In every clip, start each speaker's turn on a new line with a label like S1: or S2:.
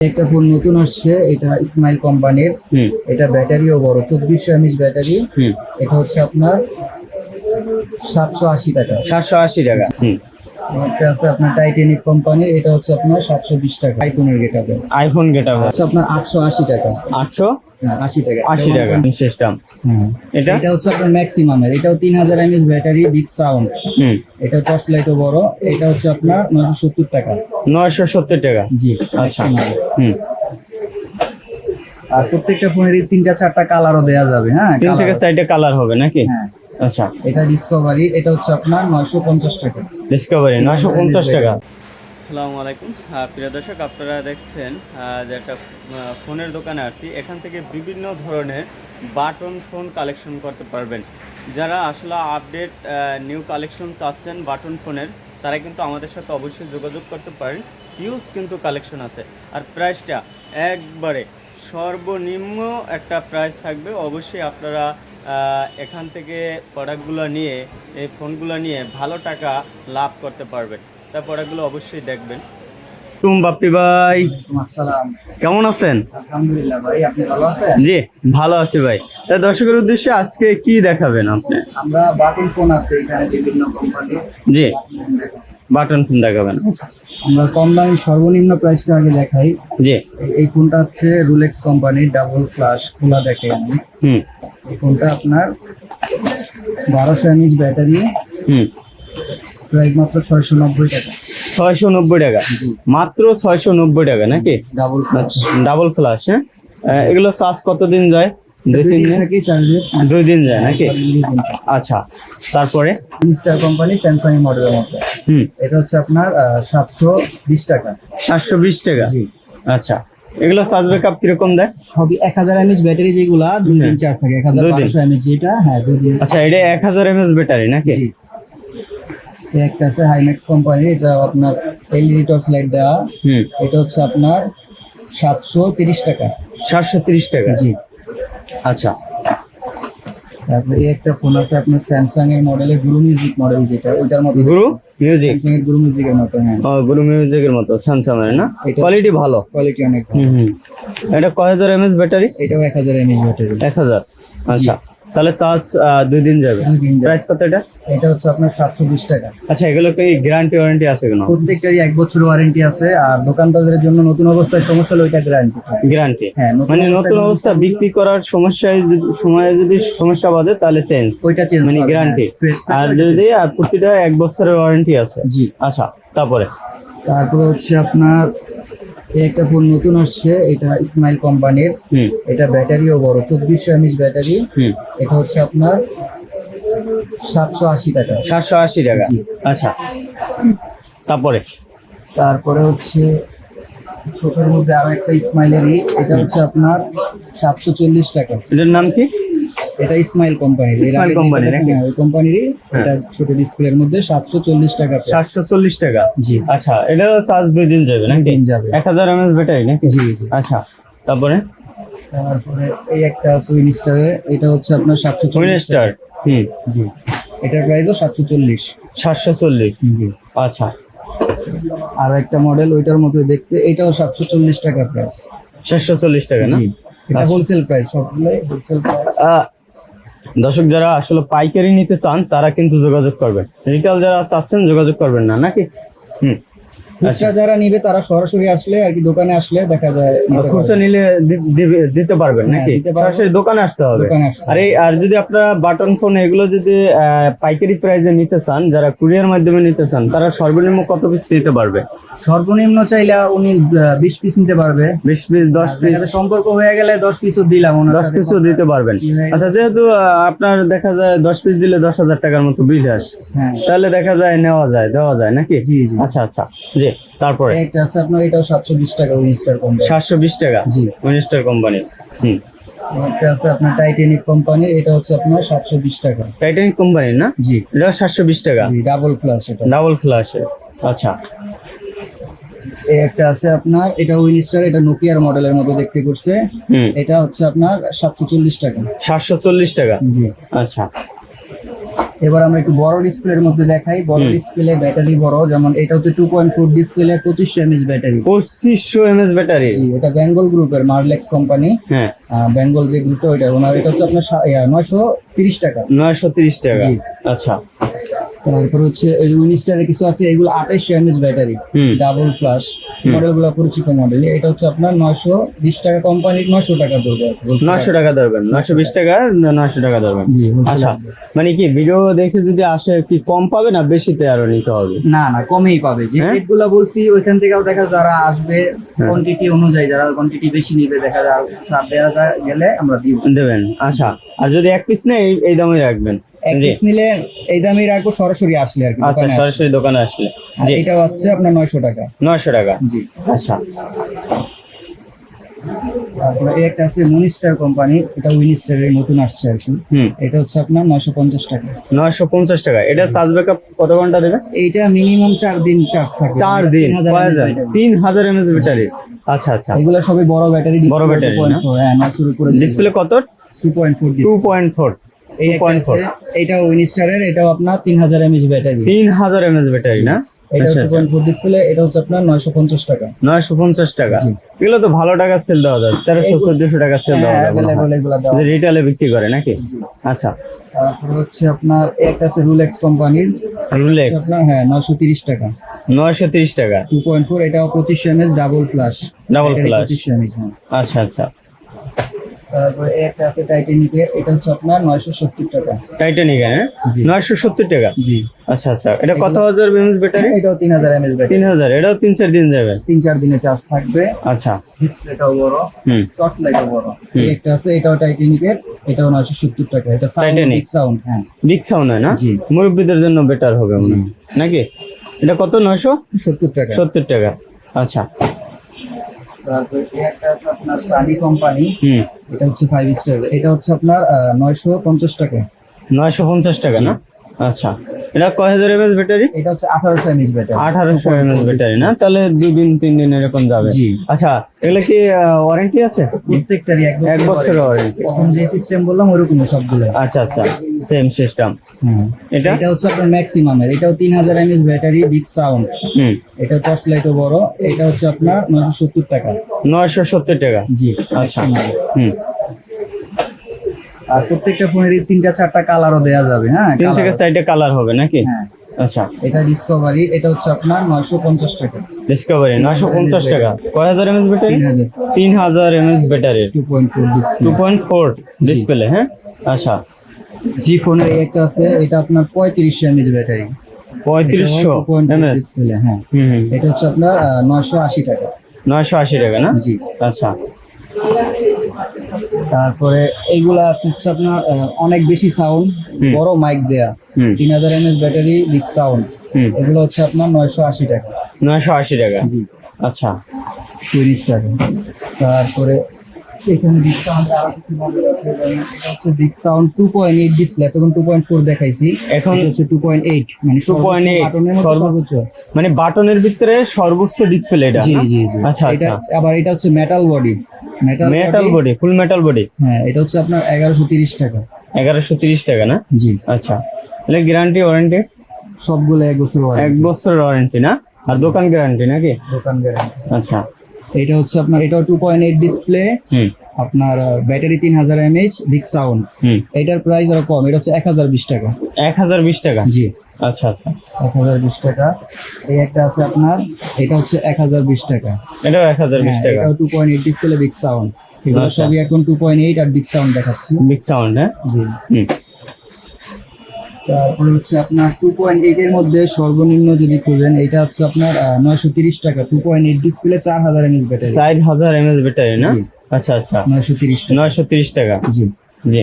S1: একটা ফোন নতুন আসছে এটা স্মাইল কোম্পানির এটা ব্যাটারিও বড় চব্বিশশো এমএস ব্যাটারি। এটা হচ্ছে আপনার সাতশো আশি টাকা।
S2: সাতশো আশি টাকা।
S1: একটা আছে আপনার টাইটানিক কোম্পানির এটা হচ্ছে আপনার সাতশো বিশ টাকা। আইফোনের গেটাবে
S2: আইফোন গেটা
S1: হচ্ছে আপনার আটশো আশি টাকা।
S2: আটশো?
S1: হ্যাঁ আশি টাকা।
S2: আশি টাকা সিস্টেম
S1: হ্যাঁ।
S2: এটা?
S1: এটা হচ্ছে আপনার ম্যাক্সিমামের এটাও তিন হাজার এমএস ব্যাটারি বিগ সাউন্ড
S2: হুম।
S1: এটা টর্চ লাইটও বড়। এটা হচ্ছে আপনার নয়শো সত্তর টাকা।
S2: নয়শো সত্তর টাকা?
S1: জি
S2: আচ্ছা। হুম।
S1: আর প্রত্যেকটা ফোনের তিনটা চারটা কালারও দেওয়া যাবে হ্যাঁ?
S2: তিন থেকে। সাইডে কালার হবে নাকি?
S1: হ্যাঁ।
S2: আচ্ছা।
S1: এটা ডিসকভারি এটা হচ্ছে আপনার নয়শো পঞ্চাশ টাকা।
S2: ডিসকভারি নয়শো পঞ্চাশ টাকা। আসসালামু আলাইকুম। প্রিয় দর্শক আপনারা দেখছেন যে একটা ফোনের দোকানে আসছি এখান থেকে বিভিন্ন ধরনের বাটন ফোন কালেকশন করতে পারবেন। যারা আসলে আপডেট নিউ কালেকশন চাচ্ছেন বাটন ফোনের তারা কিন্তু আমাদের সাথে অবশ্যই যোগাযোগ করতে পারেন। ইউজ কিন্তু কালেকশন আছে। আর প্রাইসটা একবারে সর্বনিম্ন একটা প্রাইস থাকবে। অবশ্যই আপনারা এখান থেকে প্রোডাক্টগুলো নিয়ে এই ফোনগুলো নিয়ে ভালো টাকা লাভ করতে পারবেন তা প্রোডাক্টগুলো অবশ্যই দেখবেন। তুম বাপ্পি ভাই কেমন আছেন?
S1: আলহামদুলিল্লাহ ভাই আপনি ভালো আছেন?
S2: জি ভালো আছি ভাই। তা দর্শকের উদ্দেশ্যে আজকে কি দেখাবেন আপনি?
S1: আমরা বাটন ফোন আছে এখানে বিভিন্ন কোম্পানি
S2: জি। বাটন ফোন দেখাবেন।
S1: আমরা কম দামি সর্বনিম্ন প্রাইসটা আগে দেখাই।
S2: জি।
S1: এই- ফোনটা হচ্ছে রুলেক্স কোম্পানির ডাবল ফ্লাশ খোলা দেখে আমি।
S2: হুম।
S1: এই ফোনটা আপনার বারোশো এমএইচ ব্যাটারি।
S2: হুম।
S1: প্রাইস মাত্র ছয়শো নব্বই টাকা।
S2: ছয়শো নব্বই টাকা। মাত্র ছয়শো নব্বই টাকা নাকি?
S1: Double flash.
S2: ডাবল ফ্লাশ হ্যাঁ? এগুলো চার্জ কতদিন যায়? দুই তিন দিন দুই দিন যায় নাকি? আচ্ছা তারপরে?
S1: ইনস্টার কোম্পানি স্যামসাং মডেলের মধ্যে
S2: হুম
S1: এটা হচ্ছে আপনার সাতশো বিশ টাকা।
S2: সাতশো বিশ টাকা? আচ্ছা। এগুলো চার্জ ব্যাকআপ কীরকম দেয়?
S1: সবই এক হাজার এমএইচ ব্যাটারি যেগুলা দুই দিন চার্জ থাকে। এক হাজার। বারোশো এমএইচ যেটা হ্যাঁ দুই দিন।
S2: আচ্ছা এটা এক হাজার এমএস ব্যাটারি নাকি?
S1: একটা আছে হাইম্যাক্স কোম্পানি এটা আপনার এলইডি টর্চ লাইট দেওয়া।
S2: হুম।
S1: এটা হচ্ছে আপনার সাতশো তিরিশ টাকা।
S2: সাতশো তিরিশ টাকা?
S1: জি।
S2: আচ্ছা।
S1: তারপরে এই একটা ফোন আছে আপনার স্যামসাং এর মডেলে গুরু মিউজিক মডেল যেটা ওইটার মতো
S2: গুরু মিউজিক
S1: স্যামসাং এর গুরু মিউজিকের মতো হ্যাঁ।
S2: ও গুরু মিউজিকের মতো স্যামসাং এর না? কোয়ালিটি ভালো।
S1: কোয়ালিটি অনেক ভালো।
S2: হুম হুম। এটা কয় হাজার এমএস ব্যাটারি?
S1: এটাও এক হাজার এমএস ব্যাটারি।
S2: এক হাজার। আচ্ছা। তাহলে চার্জ দুই দিন যাবে। প্রাইস কত এটা?
S1: এটা হচ্ছে আপনার সাতশো বিশ টাকা।
S2: আচ্ছা এগুলো কি গ্যারান্টি ওয়ারেন্টি আছে কেন?
S1: প্রত্যেকটারই এক বছর ওয়ারেন্টি আছে আর দোকানদারদের জন্য নতুন অবস্থায় সমস্যা হলে ওইটা গ্যারান্টি
S2: গ্যারান্টি
S1: হ্যাঁ
S2: মানে নতুন অবস্থা বিক্রি করার সমস্যায় যদি- সময়ে যদি সমস্যা বাদে তাহলে চেঞ্জ
S1: ওইটা চেঞ্জ
S2: মানে গ্যারান্টি আর যদি আর প্রতিটা এক বছরের ওয়ারেন্টি আছে।
S1: জি।
S2: আচ্ছা তারপরে?
S1: তারপরে হচ্ছে আপনার এই একটা ফোন নতুন আসছে এটা স্মাইল কোম্পানির এটা ব্যাটারিও বড় চব্বিশশো এমএইচ ব্যাটারি এটা হচ্ছে আপনার সাতশো আশি টাকা।
S2: সাতশো আশি টাকা। আচ্ছা। তারপরে?
S1: তারপরে হচ্ছে ছোটোর মধ্যে আরও একটা স্মাইলেরই এটা হচ্ছে আপনার সাতশো চল্লিশ টাকা।
S2: এটার নাম কি?
S1: এটা স্মাইল কোম্পানির এর
S2: ইসমাইল
S1: আগে
S2: নাকি?
S1: হ্যাঁ, ওই কোম্পানিরই এটা ছোট ডিসপ্লের মধ্যে সাতশো চল্লিশ টাকা price।
S2: সাতশো চল্লিশ টাকা?
S1: জি।
S2: আচ্ছা এটা চার্জ দিন যাবে নাকি?
S1: দিন যাবে।
S2: এক হাজার এমএস ব্যাটারি নাকি?
S1: জি
S2: আচ্ছা তারপরে?
S1: তারপরে এই একটা আছে উইনস্টারে এটা হচ্ছে আপনার সাতশো চল্লিশ
S2: স্টার হুম।
S1: জি। এটার প্রাইসও সাতশো চল্লিশ।
S2: সাতশো চল্লিশ?
S1: জি।
S2: আচ্ছা।
S1: আর একটা মডেল ওইটার মতো দেখতে এটাও সাতশো চল্লিশ টাকা প্রাইস
S2: সাতশো চল্লিশ টাকা না?
S1: এটা
S2: আচ্ছা।
S1: হোলসেল প্রাইস সবগুলোই হোলসেল প্রাইস
S2: দর্শক যারা আসলে পাইকারি নিতে চান তারা কিন্তু যোগাযোগ করবেন। রিটেল যারা চাচ্ছেন যোগাযোগ করবেন না নাকি? হুম। আচ্ছা।
S1: খুচরা যারা নিবে তারা সরাসরি আসলে আর কি দোকানে আসলে দেখা যায়
S2: খুচরা নিলে দিতে পারবেন
S1: হ্যাঁ,
S2: নাকি? সরাসরি দোকানে আসতে হবে। আর এই আর যদি আপনারা বাটন ফোন এগুলো যদি পাইকারি প্রাইসে নিতে চান যারা কুরিয়ার মাধ্যমে নিতে চান তারা সর্বনিম্ন কত পিস নিতে পারবে?
S1: সর্বনিম্ন চাইলে উনি বিশ পিস নিতে পারবে।
S2: বিশ পিস দশ পিস
S1: সম্পর্ক হয়ে গেলে দশ পিসও দিলাম
S2: দশ পিসও দিতে পারবেন? আচ্ছা যেহেতু আপনার দেখা যায় দশ পিস দিলে দশ হাজার টাকার মতো বিল আসে
S1: হ্যাঁ।
S2: তাহলে দেখা যায় নেওয়া যায় দেওয়া যায় নাকি? আচ্ছা আচ্ছা জি তারপরে?
S1: একটা আছে আপনার এটাও সাতশো বিশ টাকা উইনস্টার কোম্পানি
S2: সাতশো বিশ টাকা
S1: জি।
S2: উইনিস্টার কোম্পানি হুম।
S1: একটা আছে আপনার টাইটানিক কোম্পানি এটা হচ্ছে আপনার সাতশো বিশ টাকা।
S2: টাইটানিক না?
S1: জি।
S2: এটা সাতশো বিশ টাকা।
S1: ডাবল এটা।
S2: ডাবল ফ্ল্যাশে আচ্ছা।
S1: এই একটা আছে আপনার এটা উইনস্টার এটা নোকিয়ার মডেলের মতো দেখতে করছে। এটা হচ্ছে আপনার সাতশো চল্লিশ টাকা।
S2: সাতশো চল্লিশ টাকা?
S1: জি।
S2: আচ্ছা।
S1: এবার আমরা একটু বড় ডিসপ্লের মধ্যে দেখাই। বড় ডিসপ্লে ব্যাটারি বড় যেমন এটা হচ্ছে টু পয়েন্ট ফোর ডিসপ্লে পঁচিশশো এমএচ ব্যাটারি
S2: পঁচিশশো এমএস ব্যাটারি
S1: এটা বেঙ্গল গ্রুপের মার্লেক্স কোম্পানি বেঙ্গল যে গ্রুপটা ওইটা ওনার এটা হচ্ছে আপনার নয়শো তিরিশ টাকা।
S2: নয়শো তিরিশ টাকা। আচ্ছা।
S1: তারপর হচ্ছে এই উনিশটারে কিছু আছে এগুলো আঠাইশশো এমএচ ব্যাটারি ডাবল ফ্লাশ মডেলগুলো পরিচিত মডেল এটা হচ্ছে আপনার নয়শো বিশ টাকা কোম্পানির নয়শো টাকা ধরবে
S2: নয়শো টাকা ধরবেন নয়শো বিশ টাকা। নয়শো টাকা ধরবেন আচ্ছা মানে কি ভিডিও দেখে যদি আসে কি কম পাবে না বেশিতে আরও নিতে হবে?
S1: না না কমেই পাবে। যে
S2: হ্যাঁ?
S1: রেটগুলো বলছি ওইখান থেকেও দেখা যায় যারা আসবে কোয়ান্টিটি অনুযায়ী যারা কোয়ান্টিটি বেশি নিবে দেখা যায় ছাড় দেওয়া গেলে আমরা দিব।
S2: দেবেন আচ্ছা। আর যদি এক পিস নেই এই দামে রাখবেন।
S1: এক পিস নিলে এই দামই রাখব সরাসরি আসলে আর কি
S2: আচ্ছা সরাসরি দোকানে আসলে।
S1: এটা হচ্ছে আপনার নয়শো টাকা।
S2: নয়শো টাকা।
S1: জি।
S2: আচ্ছা।
S1: তারপরে একটা আছে মনিস্টার কোম্পানি এটা উইনিস্টারের নতুন আসছে আর কি। এটা হচ্ছে আপনার নয়শো পঞ্চাশ টাকা।
S2: নয়শো পঞ্চাশ টাকা। এটা চার্জ ব্যাকআপ কত ঘণ্টা দেবে?
S1: এইটা মিনিমাম চার দিন চার্জ থাকে।
S2: চার দিন।
S1: 3000
S2: কয় যায়
S1: battery।
S2: তিন হাজার এমএস ব্যাটারি আচ্ছা আচ্ছা।
S1: এগুলো সবই বড় ব্যাটারি
S2: বড়?
S1: হ্যাঁ নয়শোর উপরে
S2: ডিসপ্লে কত?
S1: Two point four
S2: two point four
S1: এই একটা
S2: 2.4
S1: আছে, এটা উইনিস্টারের এটাও আপনার তিন হাজার এমএচ ব্যাটারি।
S2: তিন হাজার এমএস ব্যাটারি না?
S1: এটা
S2: আচ্ছা
S1: পয়েন্ট ফোর ডিসপ্লে এটা হচ্ছে আপনার নয়শো পঞ্চাশ টাকা।
S2: নয়শো পঞ্চাশ টাকা। এগুলো তো ভালো টাকা সেল দেওয়া যায়। তেরোশো চোদ্দশো টাকা সেল দেওয়া যায় মনে হয়। রিটেলে বিক্রি করে নাকি? আচ্ছা।
S1: তারপরে হচ্ছে আপনার একটা আছে রুলেক্স কোম্পানির
S2: রুলেক্স
S1: আপনার হ্যাঁ নয়শো তিরিশ টাকা।
S2: নয়শো তিরিশ টাকা।
S1: টু পয়েন্ট ফোর এটাও পঁচিশশো mAh double flash
S2: Double flash।
S1: পঁচিশশো এমএচ হ্যাঁ।
S2: আচ্ছা আচ্ছা।
S1: তারপরে একটা আছে টাইটানিকের এটা হচ্ছে আপনার নয়শো সত্তর টাকা।
S2: টাইটানিক হ্যাঁ? নয়শো সত্তর টাকা?
S1: জি।
S2: আচ্ছা আচ্ছা। এটা কত হাজার এমএস ব্যাটারি
S1: এটাও তিন হাজার ব্যাটারি
S2: তিন হাজার এটাও তিন চার দিন যাবে?
S1: তিন চার দিনে চার্জ থাকবে।
S2: আচ্ছা।
S1: ডিসপ্লেটাও বড়।
S2: হুম।
S1: টর্চ লাইটও বড়। একটা আছে এটাও টাইটানিকের এটাও নয়শো সত্তর টাকা। এটা সাউন্ড হ্যাঁ।
S2: বিগ সাউন্ড হয় না?
S1: জি।
S2: মুরব্বীদের জন্য বেটার হবে মনে। নাকি? এটা কত নয়শো?
S1: সত্তর টাকা।
S2: সত্তর টাকা। আচ্ছা।
S1: তারপরে একটা আছে আপনার সানি কোম্পানি
S2: হুম।
S1: এটা হচ্ছে ফাইভ স্টার এটা হচ্ছে আপনার নয়শো পঞ্চাশ টাকা।
S2: নয়শো পঞ্চাশ টাকা না? আচ্ছা। এটা কয় হাজার এমএস ব্যাটারি?
S1: এটা হচ্ছে আঠারোশো এমএচ ব্যাটারি।
S2: আঠারোশো এমএস ব্যাটারি না? তাহলে দুই দিন তিন দিন এরকম যাবে।
S1: জি।
S2: আচ্ছা এগুলো কি ওয়ারেন্টি আছে?
S1: প্রত্যেকটারই এক
S2: বছরের ওয়ারেন্টি
S1: প্রথম যে সিস্টেম বললাম ওরকম সবগুলো।
S2: আচ্ছা আচ্ছা সেম সিস্টেম এটা?
S1: এটা হচ্ছে আপনার ম্যাক্সিমামের এটাও তিন হাজার এমএচ ব্যাটারি বিগ সাউন্ড
S2: হুম।
S1: এটা টর্চ লাইটও বড়। এটা হচ্ছে আপনার নয়শো সত্তর টাকা।
S2: নয়শো সত্তর টাকা।
S1: জি
S2: আচ্ছা। হুম।
S1: আর প্রত্যেকটা ফোনের তিনটা চারটা কালারও দেওয়া যাবে হ্যাঁ?
S2: তিন থেকে। সাইডে কালার হবে নাকি?
S1: হ্যাঁ।
S2: আচ্ছা।
S1: এটা ডিসকভারি এটা হচ্ছে আপনার নয়শো পঞ্চাশ টাকা।
S2: ডিসকভারি নয়শো পঞ্চাশ টাকা। কয় হাজার এমএস ব্যাটারি
S1: তিন হাজার।
S2: তিন হাজার MS battery
S1: two point four display
S2: হ্যাঁ? আচ্ছা।
S1: জি ফোনের একটা আছে এটা আপনার পঁয়ত্রিশশো এমএচ ব্যাটারি
S2: পঁয়ত্রিশশো এমএস
S1: ডিসপ্লে হ্যাঁ।
S2: হুম
S1: এটা হচ্ছে আপনার নয়শো আশি টাকা।
S2: নয়শো আশি টাকা না?
S1: জি।
S2: আচ্ছা।
S1: তারপরে এইগুলা আছে হচ্ছে আপনার অনেক বেশি সাউন্ড বড় মাইক দেয়া। তিন হাজার এমএচ ব্যাটারি বিগ সাউন্ড এগুলো হচ্ছে আপনার নয়শো আশি টাকা।
S2: নয়শো আশি টাকা।
S1: জি।
S2: আচ্ছা।
S1: তিরিশ টাকা। তারপরে এখানে বিগ সাউন্ড আরও কিছু মডেল আছে এটা হচ্ছে big sound two point eight display তখন টু পয়েন্ট ফোর দেখাইছি।
S2: এখন
S1: হচ্ছে টু পয়েন্ট এইট মানে
S2: 2.8
S1: বাটনের
S2: সর্বোচ্চ। মানে ভিতরে সর্বোচ্চ ডিসপ্লে এটা।
S1: জি জি জি।
S2: আচ্ছা
S1: এটা
S2: আচ্ছা।
S1: আবার এটা হচ্ছে metal body metal
S2: body full metal body
S1: হ্যাঁ এটা হচ্ছে আপনার এগারোশো তিরিশ টাকা।
S2: এগারোশো তিরিশ টাকা না?
S1: জি।
S2: আচ্ছা। তাহলে গ্যারান্টি ওয়ারেন্টি
S1: সবগুলো এক বছর।
S2: এক বছরের ওয়ারেন্টি না? আর দোকান গ্যারান্টি নাকি?
S1: দোকান গ্যারান্টি
S2: আচ্ছা।
S1: এটা হচ্ছে আপনার এটা টু পয়েন্ট এইট ডিসপ্লে
S2: হুম।
S1: আপনার ব্যাটারি তিন হাজার এমএইচ বিগ সাউন্ড
S2: হুম।
S1: এটার প্রাইস আরও কম এটা হচ্ছে এক হাজার বিশ টাকা।
S2: এক হাজার বিশ টাকা?
S1: জি।
S2: আচ্ছা আচ্ছা।
S1: এক হাজার বিশ টাকা। এই একটা আছে আপনার এটা হচ্ছে এক হাজার বিশ টাকা।
S2: এটাও এক হাজার বিশ
S1: হ্যাঁ,
S2: টাকা।
S1: এটাও two point eight display big sound এগুলো
S2: আচ্ছা।
S1: সবই এখন টু পয়েন্ট এইট আর বিগ সাউন্ড দেখাচ্ছি।
S2: বিগ সাউন্ড হ্যাঁ?
S1: জি। তারপরে হচ্ছে আপনার টু পয়েন্ট এইট এর মধ্যে সর্বনিম্ন যদি খুঁজেন এটা হচ্ছে আপনার নয়শো তিরিশ টাকা। টু পয়েন্ট এইট ডিসপ্লে চার হাজার এমএস ব্যাটারি।
S2: ষাট হাজার এমএস ব্যাটারি না? আচ্ছা আচ্ছা।
S1: নয়শো তিরিশ
S2: নয়শো তিরিশ টাকা।
S1: জি।
S2: জি।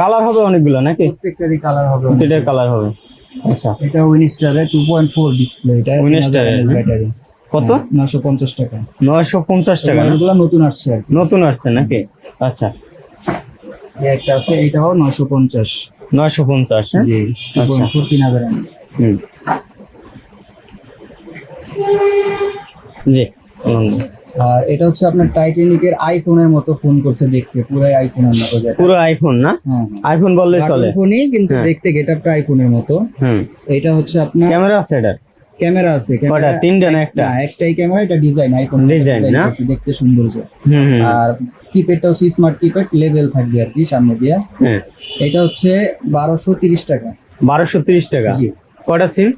S2: কালার হবে অনেকগুলো নাকি?
S1: প্রত্যেকটারই কালার হবে
S2: দুইটা কালার হবে। আচ্ছা।
S1: এটা উইনিস্টারের টু পয়েন্ট ফোর ডিসপ্লে এটা
S2: Winchester
S1: ব্যাটারি
S2: কত?
S1: নশো পঞ্চাশ টাকা।
S2: নয়শো পঞ্চাশ টাকা না?
S1: এগুলো নতুন আসছে আর
S2: নতুন আসছে নাকি? আচ্ছা।
S1: এই একটা আছে এটাও নশো পঞ্চাশ।
S2: নয়শো পঞ্চাশ হ্যাঁ?
S1: জি টু পয়েন্ট ফোর তিন হাজার mAh
S2: হুম। জি।
S1: আর এটা হচ্ছে আপনার টাইটানিকের আইফোনের মতো ফোন করছে দেখতে। পুরাই আইফোনের মতো যেটা
S2: পুরো আইফোন না?
S1: হ্যাঁ
S2: আইফোন বললে চলে।
S1: ফোনই কিন্তু
S2: হ্যাঁ।
S1: দেখতে গেটআপটা আইফোনের মতো।
S2: হুম।
S1: এটা হচ্ছে আপনার
S2: ক্যামেরা আছে এটার?
S1: ক্যামেরা আছে।
S2: কটা?
S1: ক্যামেরা
S2: তিনটা না একটা?
S1: একটাই ক্যামেরা এটা ডিজাইন আইফোন
S2: ডিজাইন না?
S1: দেখতে সুন্দর
S2: হুম
S1: আর কিপ্যাডটা হচ্ছে স্মার্ট কিপ্যাড লেভেল থাকবে আর কি সামনে দিয়ে।
S2: হ্যাঁ।
S1: এটা হচ্ছে বারোশো তিরিশ টাকা।
S2: বারোশো তিরিশ টাকা? কটা সিম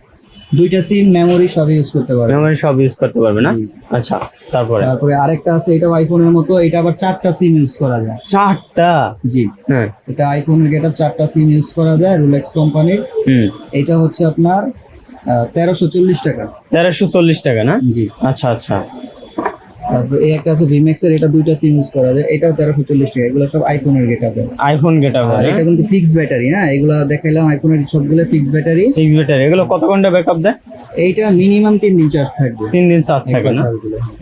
S1: দুইটা সিম মেমোরি সব ইউজ করতে পারবে।
S2: মেমোরি সব ইউজ করতে পারবে না? আচ্ছা তারপরে?
S1: তারপরে আরেকটা আছে এটা আইফোনের মতো এটা আবার চারটা সিম ইউজ করা যায়।
S2: চারটা?
S1: জি।
S2: হ্যাঁ।
S1: এটা আইফোনের গেট চারটা সিম ইউজ করা যায় রুলেক্স কোম্পানির
S2: হুম।
S1: এটা হচ্ছে আপনার তেরোশো চল্লিশ টাকা।
S2: তেরোশো চল্লিশ টাকা না?
S1: জি।
S2: আচ্ছা আচ্ছা।
S1: তারপরে এই একটা আছে ভিমেক্স এর এটা দুইটা সিম ইউজ করা যায়। এটাও তেরোশো চল্লিশ টাকা এগুলো সব আইফোনের গেট আপে
S2: আইফোন গেট
S1: আর এটা কিন্তু ফিক্স ব্যাটারি হ্যাঁ এগুলো দেখাইলাম আইফোনের সবগুলো ফিক্স ব্যাটারি
S2: ফিক্স ব্যাটারি এগুলো কত ঘণ্টা ব্যাকআপ দেয়?
S1: এইটা মিনিমাম তিন দিন চার্জ থাকবে।
S2: তিন দিন চার্জ থাকে না?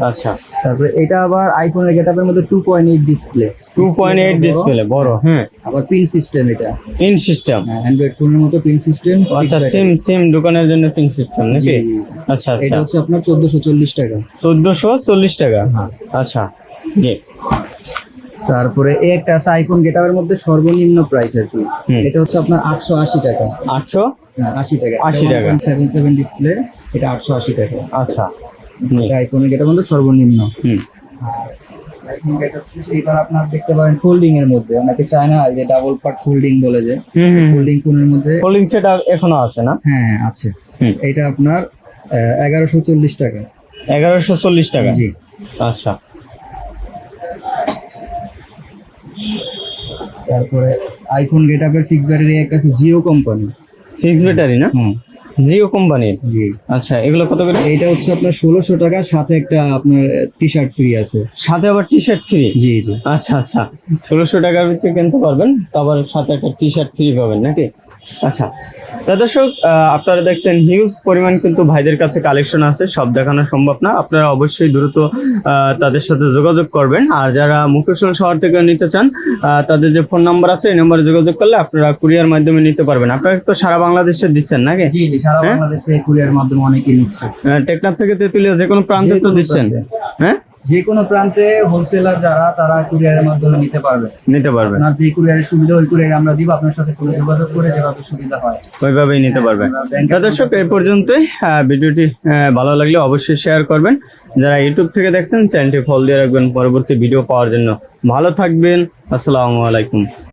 S2: আচ্ছা।
S1: তারপরে এটা আবার আইফোনের গেট আপের মধ্যে two point eight display
S2: two point eight display বড়। হ্যাঁ।
S1: আবার পিন সিস্টেম এটা।
S2: পিন সিস্টেম
S1: অ্যান্ড্রয়েড ফোনের মতো পিন সিস্টেম
S2: আচ্ছা সিম সিম দোকানের জন্য পিন সিস্টেম নাকি? আচ্ছা
S1: এটা
S2: আচ্ছা
S1: হচ্ছে আপনার চোদ্দশো চল্লিশ টাকা।
S2: চোদ্দশো চল্লিশ টাকা?
S1: হ্যাঁ।
S2: আচ্ছা জি।
S1: তারপরে এই একটা আছে আইফোন গেটারের মধ্যে সর্বনিম্ন প্রাইস আর কি।
S2: হুম।
S1: এটা হচ্ছে আপনার আটশো আশি টাকা।
S2: আটশো?
S1: হ্যাঁ, আশি টাকা।
S2: 80 টাকা।
S1: সেভেন সেভেন ডিসপ্লে এটা আটশো আশি টাকা।
S2: আচ্ছা।
S1: এটা আইফোনের গেটার মধ্যে সর্বনিম্ন।
S2: হুম।
S1: আপনার দেখতে পারেন ফোল্ডিং এর মধ্যে। অনেকে চায় না যে ডাবল পার্ট ফোল্ডিং বলে যে। ফোল্ডিং মধ্যে
S2: সেট এখনও আছে না।
S1: হ্যাঁ আছে। এটা আপনার এগারোশো চল্লিশ টাকা।
S2: এগারোশো চল্লিশ টাকা?
S1: জি।
S2: আচ্ছা।
S1: তারপরে আইফোন গেটআপের ফিক্স ব্যাটারি একটা আছে জিও কোম্পানি
S2: ফিক্স ব্যাটারি না?
S1: হুম।
S2: জিও কোম্পানির
S1: জি।
S2: আচ্ছা এগুলো কত করে?
S1: এটা হচ্ছে আপনার ষোলোশো টাকা সাথে একটা আপনার টি শার্ট ফ্রি আছে।
S2: সাথে আবার টি শার্ট ফ্রি
S1: জি জি।
S2: আচ্ছা আচ্ছা। ষোলোশো টাকার ভিতরে কিনতে পারবেন আবার সাথে একটা টি শার্ট ফ্রি পাবেন নাকি? আচ্ছা। দর্শক আপনারা দেখছেন হিউজ পরিমাণ কিন্তু ভাইদের কাছে কালেকশন আছে সব দেখানো সম্ভব না। আপনারা অবশ্যই দ্রুত তাদের সাথে যোগাযোগ করবেন। আর যারা মুকেশ্বর শহর থেকে নিতে চান তাদের যে ফোন নাম্বার আছে এই নম্বরে যোগাযোগ করলে আপনারা কুরিয়ার মাধ্যমে নিতে পারবেন। আপনারা তো সারা বাংলাদেশে দিচ্ছেন নাকি?
S1: জি জি সারা
S2: হ্যাঁ?
S1: বাংলাদেশে কুরিয়ার মাধ্যমে অনেকেই নিচ্ছে।
S2: টেকনাফ থেকে তেতুলিয়া যে কোনো প্রান্তে তো দিচ্ছেন। হ্যাঁ?
S1: যে কোনো প্রান্তে হোলসেলার যারা তারা কুরিয়ারের মাধ্যমে নিতে পারবে।
S2: নিতে পারবে।
S1: না যে কুরিয়ারের সুবিধা ওই কুরিয়ার আমরা দিব আপনার সাথে কোনো যোগাযোগ করে যেভাবে সুবিধা হয়।
S2: ওইভাবেই নিতে পারবে।
S1: আমরা
S2: দর্শক এই পর্যন্তই। ভিডিওটি ভালো লাগলে অবশ্যই শেয়ার করবেন। যারা ইউটিউব থেকে দেখছেন চ্যানেলটি ফলো দিয়ে রাখবেন। পরবর্তী ভিডিও পাওয়ার জন্য। ভালো থাকবেন। আসসালামু আলাইকুম।